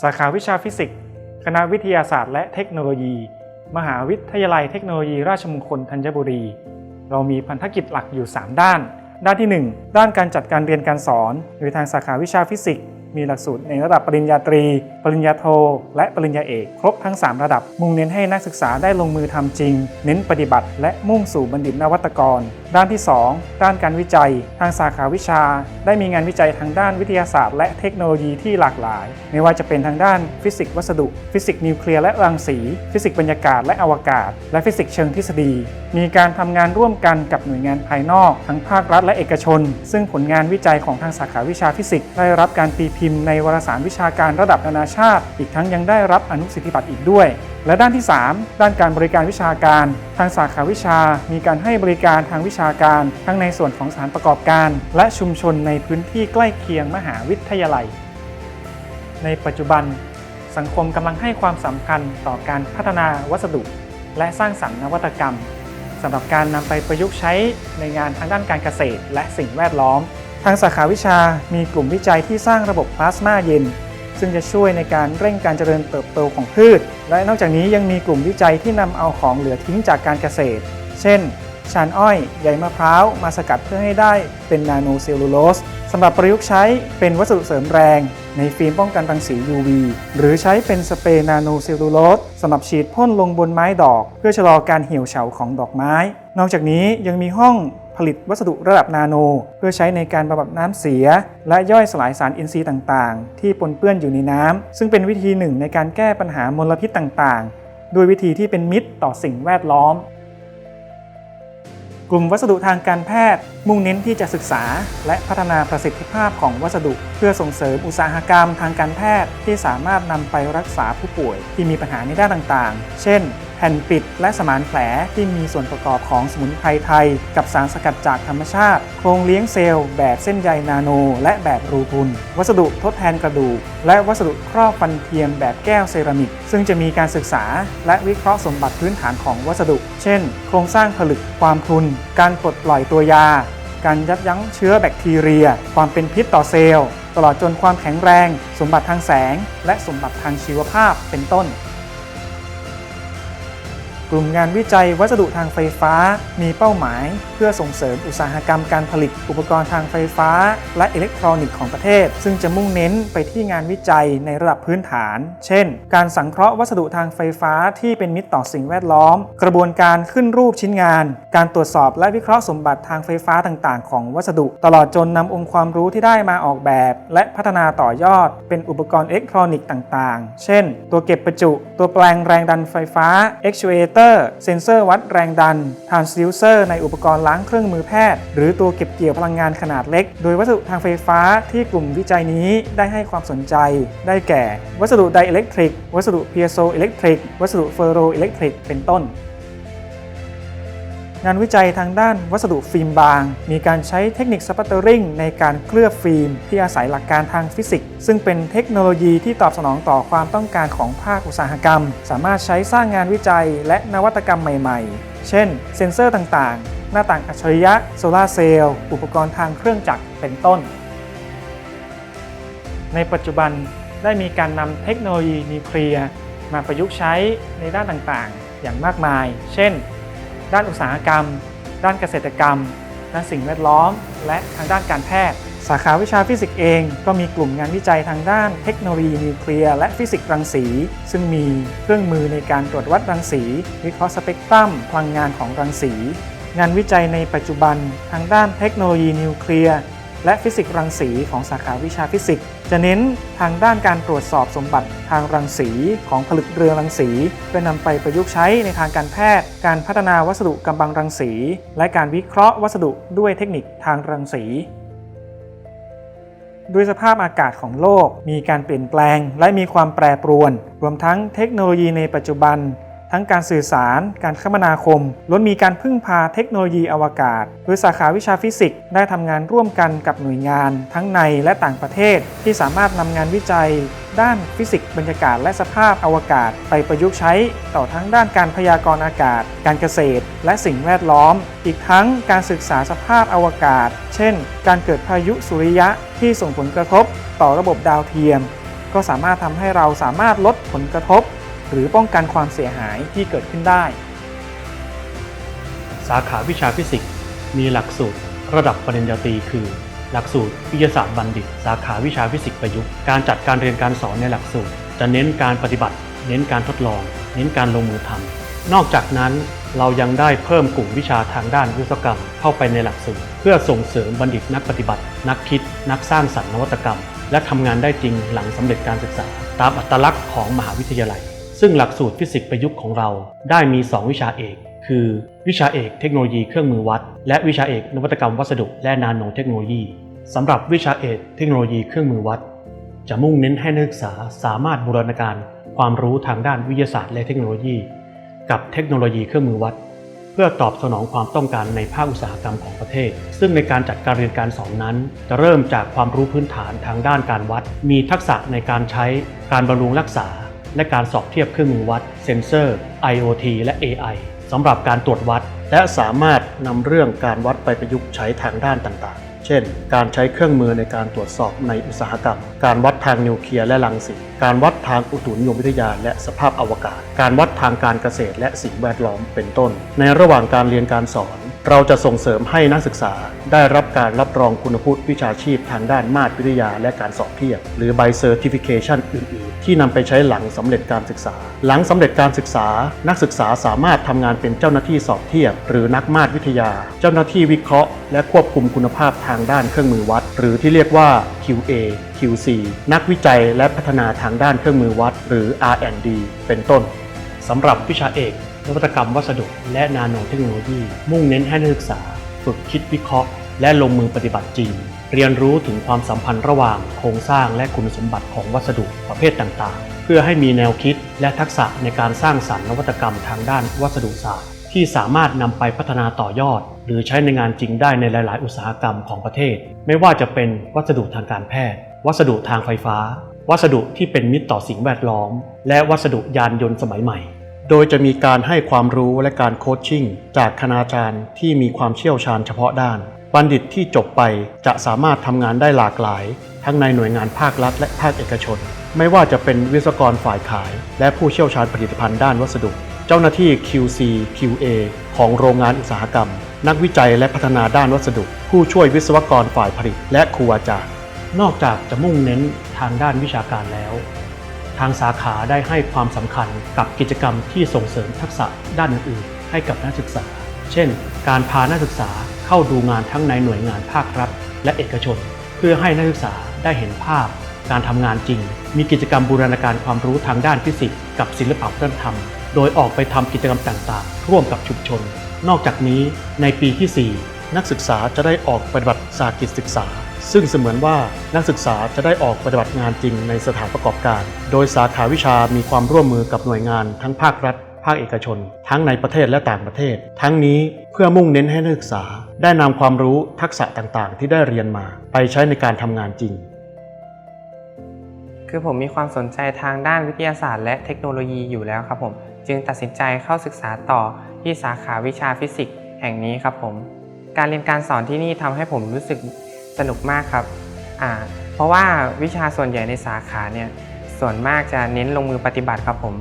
สาขาวิชาฟิสิกส์ คณะวิทยาศาสตร์และเทคโนโลยี มหาวิทยาลัยเทคโนโลยีราชมงคลธัญบุรี เรามีพันธกิจหลักอยู่ 3 ด้าน ด้านที่ 1 ด้านการจัดการเรียนการสอน โดยทางสาขาวิชาฟิสิกส์ มีหลักสูตรในระดับปริญญาตรีปริญญาโท และปริญญาเอก ครบทั้ง 3 ระดับ มุ่งเน้นให้นักศึกษาได้ลงมือทำจริง เน้นปฏิบัติ และมุ่งสู่บัณฑิตนวัตกร ด้านที่ 2 ด้านการวิจัย ทางสาขาวิชา ได้มีงานวิจัยทางด้านวิทยาศาสตร์ และเทคโนโลยีที่หลากหลาย ไม่ว่าจะเป็นทางด้านฟิสิกส์วัสดุ ฟิสิกส์นิวเคลียร์และรังสี ฟิสิกส์บรรยากาศและอวกาศ และฟิสิกส์เชิงทฤษฎี มีการทำงานร่วมกันกับหน่วยงานภายนอกทั้งภาครัฐและเอกชน ซึ่งผลงานวิจัยของทางสาขาวิชาฟิสิกส์ได้รับการตีพิมพ์ในวารสารวิชาการระดับนานาชาติ อีกทั้งยังได้รับอนุสิทธิบัตรอีกด้วย และด้านที่ 3 ด้านการบริการวิชาการ ทางสาขาวิชา มีการให้บริการทางวิชาการ ทั้งในส่วนของสถานประกอบการ และชุมชนในพื้นที่ใกล้เคียงมหาวิทยาลัย ในปัจจุบัน สังคมกำลังให้ความสำคัญต่อการพัฒนาวัสดุ และสร้างสรรค์นวัตกรรมสำหรับการนำไปประยุกต์ใช้ในงานทางด้านการเกษตร และสิ่งแวดล้อม ทางสาขาวิชามีกลุ่มวิจัยที่สร้างระบบพลาสมาเย็น ซึ่งจะช่วยในการเร่งการเจริญเติบโตของพืช และนอกจากนี้ยังมีกลุ่มวิจัยที่นำเอาของเหลือทิ้งจากการเกษตร เช่น ชานอ้อย ใยมะพร้าว มาสกัดเพื่อให้ได้เป็นนาโนเซลลูโลสสำหรับประยุกต์ใช้เป็นวัสดุเสริมแรง ในฟิล์มป้องกันรังสี UV หรือใช้เป็นสเปรย์นาโนเซลลูโลสสำหรับฉีดพ่นลงบนไม้ดอก เพื่อชะลอการเหี่ยวเฉาของดอกไม้ นอกจากนี้ยังมีห้อง ผลิตวัสดุระดับนาโน เพื่อใช้ในการบำบัดน้ำเสีย และย่อยสลายสารอินทรีย์ต่างๆ ที่ปนเปื้อนอยู่ในน้ำซึ่งเป็นวิธีหนึ่งในการแก้ปัญหามลพิษต่างๆ ด้วยวิธีที่เป็นมิตรต่อสิ่งแวดล้อม กลุ่มวัสดุทางการแพทย์ มุ่งเน้นที่จะศึกษา และพัฒนาประสิทธิภาพของวัสดุ เพื่อส่งเสริมอุตสาหกรรมทางการแพทย์ที่สามารถนำไปรักษาผู้ป่วย ที่มีปัญหาในด้านต่างๆ เช่น ผ่นปิดและสมานแผลที่มีส่วนประกอบของสมุนไพรไทย กับสารสกัดจากธรรมชาติ โครงเลี้ยงเซลล์แบบเส้นใยนาโน และแบบรูพุน วัสดุทดแทนกระดูก และวัสดุครอบฟันเทียมแบบแก้วเซรามิก ซึ่งจะมีการศึกษาและวิเคราะห์สมบัติพื้นฐานของวัสดุ เช่น โครงสร้างผลึกความพุน การปลดปล่อยตัวยา การยับยั้งเชื้อแบคทีเรีย ความเป็นพิษต่อเซลล์ ตลอดจนความแข็งแรง สมบัติทางแสง และสมบัติทางชีวภาพเป็นต้น กลุ่มงานวิจัยวัสดุทางไฟฟ้า มีเป้าหมาย เพื่อส่งเสริมอุตสาหกรรมการผลิตอุปกรณ์ทางไฟฟ้า และอิเล็กทรอนิกส์ของประเทศ ซึ่งจะมุ่งเน้นไปที่งานวิจัยในระดับพื้นฐาน เช่น การสังเคราะห์วัสดุทางไฟฟ้าที่เป็นมิตรต่อสิ่งแวดล้อม กระบวนการขึ้นรูปชิ้นงาน การตรวจสอบและวิเคราะห์สมบัติทางไฟฟ้าต่างๆ ของวัสดุ ตลอดจนนำองค์ความรู้ที่ได้มาออกแบบ และพัฒนาต่อยอด เป็นอุปกรณ์อิเล็กทรอนิกส์ต่างๆ เช่น ตัวเก็บประจุ ตัวแปลงแรงดันไฟฟ้า actuator เซนเซอร์วัดแรงดันทรานซิวเซอร์ในอุปกรณ์ล้างเครื่องมือแพทย์ หรือตัวเก็บเกี่ยวพลังงานขนาดเล็ก โดยวัสดุทางไฟฟ้าที่กลุ่มวิจัยนี้ได้ให้ความสนใจ ได้แก่ วัสดุไดอิเล็กทริก วัสดุเพียโซอิเล็กทริก วัสดุเฟอโรอิเล็กทริก เป็นต้น งานวิจัยทางด้านวัสดุฟิล์มบาง มีการใช้เทคนิคสปัตเตอริงในการเคลือบฟิล์ม ที่อาศัยหลักการทางฟิสิกส์ซึ่งเป็นเทคโนโลยีที่ตอบสนองต่อความต้องการของภาคอุตสาหกรรม สามารถใช้สร้างงานวิจัยและนวัตกรรมใหม่ๆ เช่น เซ็นเซอร์ต่างๆ หน้าต่างอัจฉริยะโซลาร์เซลล์อุปกรณ์ทางเครื่องจักรเป็นต้น ในปัจจุบันได้มีการนำเทคโนโลยีนิวเคลียร์มาประยุกต์ใช้ในด้านต่างๆ อย่างมากมาย เช่น ด้านอุตสาหกรรม ด้านเกษตรกรรม ด้านสิ่งแวดล้อม และทางด้านการแพทย์ สาขาวิชาฟิสิกส์เองก็มีกลุ่มงานวิจัยทางด้านเทคโนโลยีนิวเคลียร์และฟิสิกส์รังสี ซึ่งมีเครื่องมือในการตรวจวัดรังสี วิเคราะห์สเปกตรัมพลังงานของรังสี งานวิจัยในปัจจุบันทางด้านเทคโนโลยีนิวเคลียร์ และฟิสิกส์รังสีของสาขาวิชาฟิสิกส์จะเน้นทางด้านการตรวจสอบสมบัติทางรังสีของผลึกเรือรังสีเพื่อนำไปประยุกต์ใช้ในทางการแพทย์ การพัฒนาวัสดุกำบังรังสี และการวิเคราะห์วัสดุด้วยเทคนิคทางรังสีด้วยสภาพอากาศของโลก มีการเปลี่ยนแปลง และมีความแปรปรวน รวมทั้งเทคโนโลยีในปัจจุบัน ทั้งการสื่อสาร การคมนาคม ล้วนมีการพึ่งพาเทคโนโลยีอวกาศ โดยสาขาวิชาฟิสิกส์ได้ทำงานร่วมกันกับหน่วยงาน ทั้งในและต่างประเทศ ที่สามารถนำงานวิจัย ด้านฟิสิกส์บรรยากาศและสภาพอวกาศ ไปประยุกต์ใช้ต่อทั้งด้านการพยากรณ์อากาศ การเกษตร และสิ่งแวดล้อม อีกทั้งการศึกษาสภาพอวกาศ เช่น การเกิดพายุสุริยะที่ส่งผลกระทบต่อระบบดาวเทียม ก็สามารถทำให้เราสามารถลดผลกระทบ หรือป้องกันความเสียหายที่เกิดขึ้นได้ สาขาวิชาฟิสิกส์มีหลักสูตร ระดับปริญญาตรีคือ หลักสูตรวิทยาศาสตร์บัณฑิต สาขาวิชาฟิสิกส์ประยุกต์การจัดการเรียนการสอนในหลักสูตร จะเน้นการปฏิบัติ เน้นการทดลอง เน้นการลงมือทำนอกจากนั้นเรายังได้เพิ่มกลุ่มวิชาทางด้านวิศวกรรมเข้าไปในหลักสูตร เพื่อส่งเสริมบัณฑิตนักปฏิบัติ นักคิด นักสร้างสรรค์นวัตกรรม และทำงานได้จริงหลังสำเร็จการศึกษา ตามอัตลักษณ์ของมหาวิทยาลัย ซึ่งหลักสูตรฟิสิกส์ประยุกต์ของเราได้มี 2 วิชาเอก คือวิชาเอกเทคโนโลยีเครื่องมือวัด และวิชาเอกนวัตกรรมวัสดุและนาโนเทคโนโลยีสำหรับวิชาเอกเทคโนโลยีเครื่องมือวัด จะมุ่งเน้นให้นักศึกษาสามารถบูรณาการความรู้ทางด้านวิทยาศาสตร์และเทคโนโลยี กับเทคโนโลยีเครื่องมือวัด เพื่อตอบสนองความต้องการในภาคอุตสาหกรรมของประเทศ ซึ่งในการจัดการเรียนการสอนนั้น จะเริ่มจากความรู้พื้นฐานทางด้านการวัด มีทักษะในการใช้การบำรุงรักษา และการสอบเทียบเครื่องมือวัดเซ็นเซอร์ IoT และ AI สำหรับการตรวจวัด และสามารถนำเรื่องการวัดไปประยุกต์ใช้ทางด้านต่างๆ เช่น การใช้เครื่องมือในการตรวจสอบในอุตสาหกรรม การวัดทางนิวเคลียร์และรังสี การวัดทางอุตุนิยมวิทยา และสภาพอวกาศ การวัดทางการเกษตรและสิ่งแวดล้อมเป็นต้น ในระหว่างการเรียนการสอน เราจะส่งเสริมให้นักศึกษา ได้รับการรับรองคุณวุฒิวิชาชีพทางด้านมาตรวิทยาและการสอบเทียบ หรือ by certification อื่น ๆ ที่นำไปใช้หลังสำเร็จการศึกษา หลังสำเร็จการศึกษา นักศึกษาสามารถทำงานเป็นเจ้าหน้าที่สอบเทียบ หรือนักมาตรวิทยา เจ้าหน้าที่วิเคราะห์ และควบคุมคุณภาพทางด้านเครื่องมือวัด หรือที่เรียกว่า QA QC นักวิจัยและพัฒนาทางด้านเครื่องมือวัด หรือ R&D เป็นต้นสำหรับวิชาเอกนวัตกรรมวัสดุ และนาโนเทคโนโลยี มุ่งเน้นให้นักศึกษา ฝึกคิดวิเคราะห์ และลงมือปฏิบัติจริง เรียนรู้ถึงความสัมพันธ์ระหว่างโครงสร้างและคุณสมบัติของวัสดุประเภทต่างๆ เพื่อให้มีแนวคิดและทักษะในการสร้างสรรค์นวัตกรรมทางด้านวัสดุศาสตร์ ที่สามารถนำไปพัฒนาต่อยอด หรือใช้ในงานจริงได้ในหลาย ๆ อุตสาหกรรมของประเทศ ไม่ว่าจะเป็นวัสดุทางการแพทย์ วัสดุทางไฟฟ้า วัสดุที่เป็นมิตรต่อสิ่งแวดล้อม และวัสดุยานยนต์สมัยใหม่ โดยจะมีการให้ความรู้และการโคชชิ่ง จากคณาจารย์ที่มีความเชี่ยวชาญเฉพาะด้าน บัณฑิตที่จบไปจะสามารถทำงานได้หลากหลาย ทั้งในหน่วยงานภาครัฐและภาคเอกชน ไม่ว่าจะเป็นวิศวกรฝ่ายขาย และผู้เชี่ยวชาญผลิตภัณฑ์ด้านวัสดุ เจ้าหน้าที่ QC QA ของโรงงานอุตสาหกรรม นักวิจัยและพัฒนาด้านวัสดุ ผู้ช่วยวิศวกรฝ่ายผลิต และครูอาจารย์ นอกจากจะมุ่งเน้นทางด้านวิชาการแล้ว ทางสาขาได้ให้ความสำคัญกับกิจกรรมที่ส่งเสริมทักษะด้านอื่นๆ ให้กับนักศึกษา เช่น การพานักศึกษาเข้าดูงานทั้งในหน่วยงานภาครัฐ และเอกชน เพื่อให้นักศึกษาได้เห็นภาพ การทำงานจริง มีกิจกรรมบูรณาการความรู้ทางด้านฟิสิกส์กับศิลปะวัฒนธรรม โดยออกไปทำกิจกรรมต่างๆ ร่วมกับชุมชน นอกจากนี้ในปีที่ 4 นักศึกษาจะได้ออกปฏิบัติสาหกิจศึกษา ซึ่งเสมือนว่านักศึกษาจะได้ออกปฏิบัติงานจริงในสถานประกอบการ โดยสาขาวิชามีความร่วมมือกับหน่วยงานทั้งภาครัฐ ภาคเอกชน ทั้งในประเทศและต่างประเทศ ทั้งนี้เพื่อมุ่งเน้นให้นักศึกษา ได้นำความรู้ทักษะต่างๆ ที่ได้เรียนมา ไปใช้ในการทำงานจริง คือผมมีความสนใจทางด้านวิทยาศาสตร์ และเทคโนโลยีอยู่แล้วครับผม จึงตัดสินใจเข้าศึกษาต่อที่สาขาวิชาฟิสิกส์แห่งนี้ครับผม การเรียนการสอนที่นี่ทำให้ผมรู้สึก สนุกมากครับอ่าเพราะว่าวิชาส่วนใหญ่ในสาขาเนี่ยส่วนมากจะเน้นลงมือปฏิบัติครับผม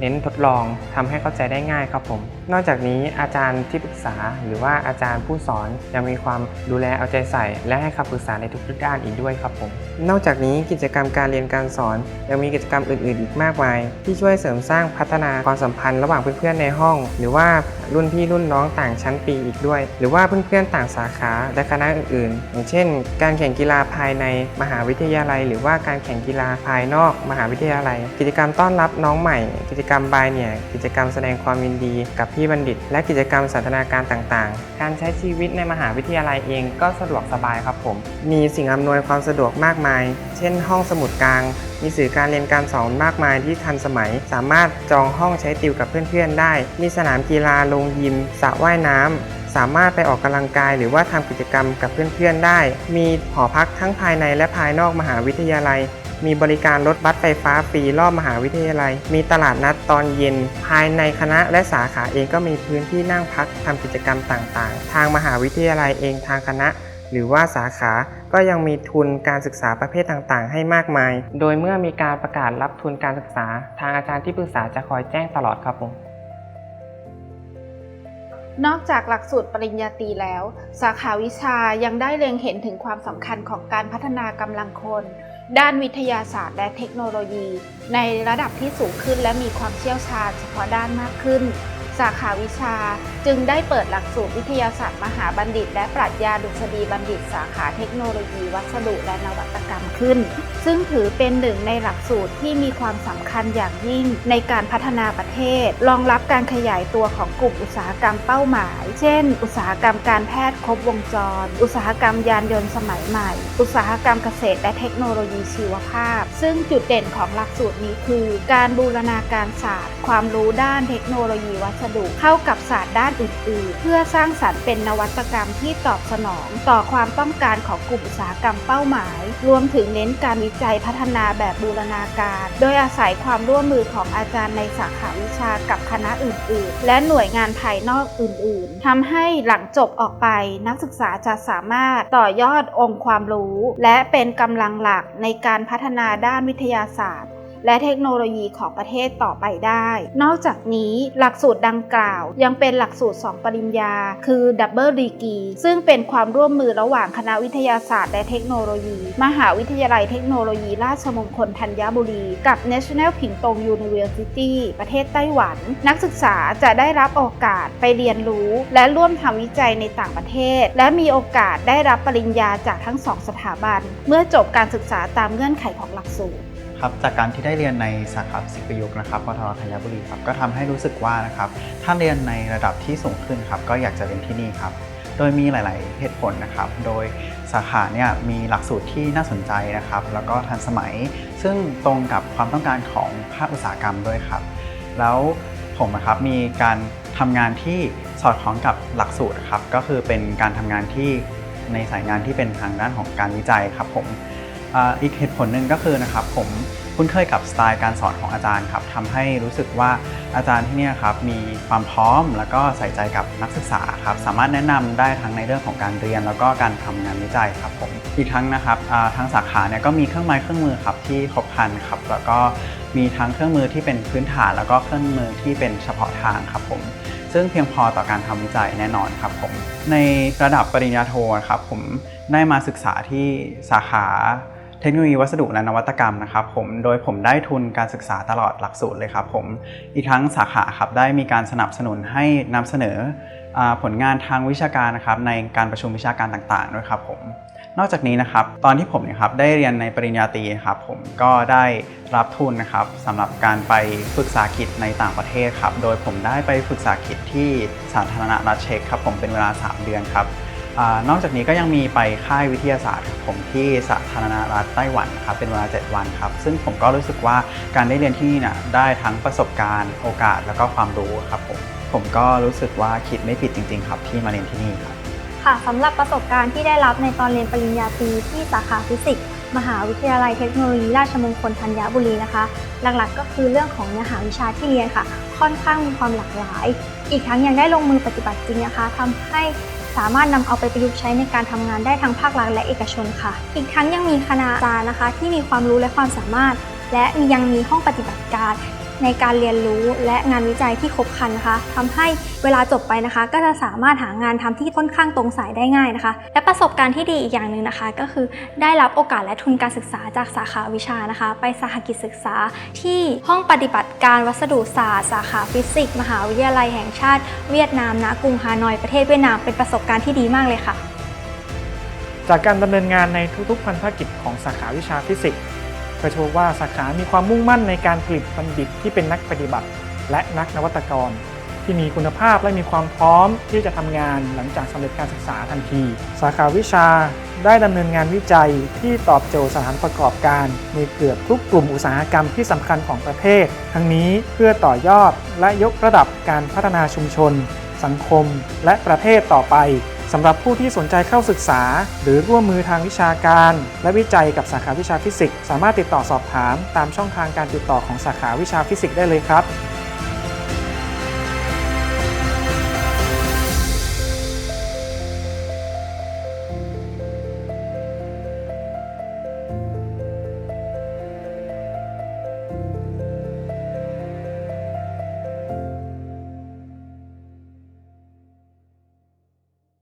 เน้นทดลองทำให้เข้าใจได้ง่ายครับผม นอกจากนี้อาจารย์ที่ปรึกษา หรือว่าอาจารย์ผู้สอนยังมีความดูแลเอาใจใส่ และให้คำปรึกษาในทุกๆด้านอีกด้วยครับผม นอกจากนี้กิจกรรมการเรียนการสอน ยังมีกิจกรรมอื่นๆ อีกมากมาย ที่ช่วยเสริมสร้างพัฒนาความสัมพันธ์ระหว่างเพื่อนๆในห้อง หรือว่ารุ่นพี่รุ่นน้องต่างชั้นปีอีกด้วย หรือว่าเพื่อนๆต่างสาขาและคณะอื่นๆ อย่างเช่น การแข่งกีฬาภายในมหาวิทยาลัย หรือว่าการแข่งกีฬาภายนอกมหาวิทยาลัย กิจกรรมต้อนรับน้องใหม่ กิจกรรมบายเนี่ยกิจกรรมแสดงความยินดีกับพี่บัณฑิต และกิจกรรมสันทนาการต่างๆ การใช้ชีวิตในมหาวิทยาลัยเองก็สะดวกสบายครับผม มีสิ่งอำนวยความสะดวกมากมาย เช่น ห้องสมุดกลาง มีสื่อการเรียนการสอนมากมายที่ทันสมัย สามารถจองห้องใช้ติวกับเพื่อนๆได้ มีสนามกีฬาโรงยิมสระว่ายน้ำสามารถไปออกกำลังกายหรือว่าทำกิจกรรมกับเพื่อนๆได้ มีหอพักทั้งภายในและภายนอกมหาวิทยาลัย มีบริการรถบัสไฟฟ้าฟรีรอบมหาวิทยาลัย มีตลาดนัดตอนเย็น ภายในคณะและสาขาเองก็มีพื้นที่นั่งพักทำกิจกรรมต่างๆ ทางมหาวิทยาลัยเองทางคณะหรือว่าสาขา ก็ยังมีทุนการศึกษาประเภทต่างๆ ให้มากมาย โดยเมื่อมีการประกาศรับทุนการศึกษา ทางอาจารย์ที่ปรึกษาจะคอยแจ้งตลอดครับผม นอกจากหลักสูตรปริญญาตรีแล้ว สาขาวิชายังได้เล็งเห็นถึงความสำคัญของการพัฒนากำลังคน ด้านวิทยาศาสตร์และเทคโนโลยี ในระดับที่สูงขึ้นและมีความเชี่ยวชาญเฉพาะด้านมากขึ้น สาขาวิชาจึงได้เปิดหลักสูตรวิทยาศาสตร์มหาบัณฑิต และปรัชญาดุษฎีบัณฑิต สาขาเทคโนโลยีวัสดุและนวัตกรรมขึ้น ซึ่งถือเป็นหนึ่งในหลักสูตรที่มีความสำคัญอย่างยิ่งในการพัฒนาประเทศ รองรับการขยายตัวของกลุ่มอุตสาหกรรมเป้าหมาย เช่น อุตสาหกรรมการแพทย์ครบวงจร อุตสาหกรรมยานยนต์สมัยใหม่ อุตสาหกรรมเกษตรและเทคโนโลยีชีวภาพ ซึ่งจุดเด่นของหลักสูตรนี้คือ การบูรณาการศาสตร์ ความรู้ด้านเทคโนโลยีวัสดุเข้ากับศาสตร์ด้านอื่น ๆ เพื่อสร้างสรรค์เป็นนวัตกรรมที่ตอบสนองต่อความต้องการของกลุ่มอุตสาหกรรมเป้าหมาย รวมถึงเน้นการวิจัยพัฒนาแบบบูรณาการ โดยอาศัยความร่วมมือของอาจารย์ในสาขาวิชากับคณะอื่น ๆ และหน่วยงานภายนอกอื่น ๆทำให้หลังจบออกไป นักศึกษาจะสามารถต่อยอดองค์ความรู้ และเป็นกำลังหลักในการพัฒนาด้านวิทยาศาสตร์ และเทคโนโลยีของประเทศต่อไปได้ นอกจากนี้หลักสูตรดังกล่าว ยังเป็นหลักสูตร 2 ปริญญา คือดับเบิลดีกีซึ่งเป็นความร่วมมือระหว่างคณะวิทยาศาสตร์และเทคโนโลยี มหาวิทยาลัยเทคโนโลยี ราชมงคลธัญบุรี กับ National ผิงตง University ประเทศไต้หวัน นักศึกษาจะได้รับโอกาสไปเรียนรู้ และร่วมทำวิจัยในต่างประเทศ และมีโอกาสได้รับปริญญาจากทั้งสองสถาบัน เมื่อจบการศึกษาตามเงื่อนไขของหลักสูตร ครับจากการที่ได้เรียนในสาขาฟิสิกส์ปยุกนะครับปทธัญบุรีครับก็ทำให้รู้สึกว่านะครับถ้าเรียนในระดับที่สูงขึ้นครับก็อยากจะเรียนที่นี่ครับโดยมีหลาย ๆ เหตุผลนะครับ โดยสาขาเนี่ยมีหลักสูตรที่น่าสนใจนะครับ แล้วก็ทันสมัย ซึ่งตรงกับความต้องการของภาคอุตสาหกรรมด้วยครับ แล้วผมนะครับมีการทำงานที่สอดคล้องกับหลักสูตรครับ ก็คือเป็นการทำงานที่ในสายงานที่เป็นทางด้านของการวิจัยครับผม อีกเหตุผลหนึ่งก็คือนะครับผมคุ้นเคยกับสไตล์การสอนของอาจารย์ครับทำให้รู้สึกว่าอาจารย์ที่นี่ครับมีความพร้อมแล้วก็ใส่ใจกับนักศึกษาครับสามารถแนะนำได้ทั้งในเรื่องของการเรียน แล้วก็การทำงานวิจัยครับผมอีกทั้งนะครับทางสาขาเนี่ยก็มีเครื่องไม้เครื่องมือครับที่ครบครันครับแล้วก็มีทั้งเครื่องมือที่เป็นพื้นฐานแล้วก็เครื่องมือที่เป็นเฉพาะทางครับผมซึ่งเพียงพอต่อการทำวิจัยแน่นอนครับผมในระดับปริญญาโทครับผมได้มาศึกษาที่สาขา เทคโนโลยีวัสดุและนวัตกรรมนะครับผมโดยผมได้ทุนการศึกษาตลอดหลักสูตรเลยครับผมอีกทั้งสาขาครับได้มีการสนับสนุนให้นำเสนออผลงานทางวิชาการนะครับในการประชุมวิชาการต่างๆด้วยครับผมนอกจากนี้นะครับตอนที่ผมนี่ยครับได้เรียนในปริญญาตรีครับผมก็ได้รับทุนนะครับสำหรับการไปฝึกษากิจในต่างประเทศครับโดยผมได้ไปฝึกษากิจที่สาธารณรัฐเช็กครับผมเป็นเวลา 3 เดือนครับ อนอกจากนี้ก็ยังมีไปค่ายวิทยาศาสตร์ผมที่สาธารณรัฐไต้หวันครับเป็นเวลา 7 วันครับ ซึ่งผมก็รู้สึกว่าการได้เรียนที่นี่นะได้ทั้งประสบการณ์โอกาสแล้วก็ความรู้ครับผมผมก็รู้สึกว่าคิดไม่ผิดจริง ๆ ครับที่มาเรียนที่นี่ครับค่ะสำหรับประสบการณ์ที่ได้รับในตอนเรียนปริญญาตรีที่สาขาฟิสิกส์มหาวิทยาลัยเทคโนโลยีราชมงคลธัญบุรีนะคะ หลักๆ ก็คือเรื่องของเนื้อหาวิชาที่เรียนค่ะ ค่อนข้างมีความหลากหลาย อีกทั้งยังได้ลงมือปฏิบัติจริงนะคะทำให้ สามารถนำเอาไปประยุกต์ใช้ในการทำงานได้ทั้งภาครัฐและเอกชนค่ะ อีกทั้งยังมีคณาจารย์นะคะ ที่มีความรู้และความสามารถ และยังมีห้องปฏิบัติการ ในการเรียนรู้และงานวิจัยที่ครบครันนะคะทำให้เวลาจบไปนะคะ ก็จะสามารถหางานทำที่ค่อนข้างตรงสายได้ง่ายนะคะ และประสบการณ์ที่ดีอีกอย่างหนึ่งนะคะ ก็คือได้รับโอกาสและทุนการศึกษาจากสาขาวิชานะคะ ไปสหกิจศึกษาที่ห้องปฏิบัติการวัสดุศาสตร์ สาขาฟิสิกส์มหาวิทยาลัยแห่งชาติ เวียดนามณกรุงฮานอยประเทศเวียดนามเป็นประสบการณ์ที่ดีมากเลยค่ะ จากการดำเนินงานในทุกๆพันธกิจของสาขาวิชาฟิสิกส์ ก็โชว์ว่าสาขามีความมุ่งมั่นในการผลิตบัณฑิตที่เป็นนักปฏิบัติ และนักนวัตกร ที่มีคุณภาพและมีความพร้อมที่จะทำงานหลังจากสำเร็จการศึกษาทันที สาขาวิชาได้ดำเนินงานวิจัยที่ตอบโจทย์สถานประกอบการ ในเกือบทุกกลุ่มอุตสาหกรรมที่สำคัญของประเทศ ทั้งนี้เพื่อต่อยอดและยกระดับการพัฒนาชุมชน สังคม และประเทศต่อไป สำหรับผู้ที่สนใจเข้าศึกษา หรือร่วมมือทางวิชาการ และวิจัยกับสาขาวิชาฟิสิกส์สามารถติดต่อสอบถาม ตามช่องทางการติดต่อของสาขาวิชาฟิสิกส์ได้เลยครับ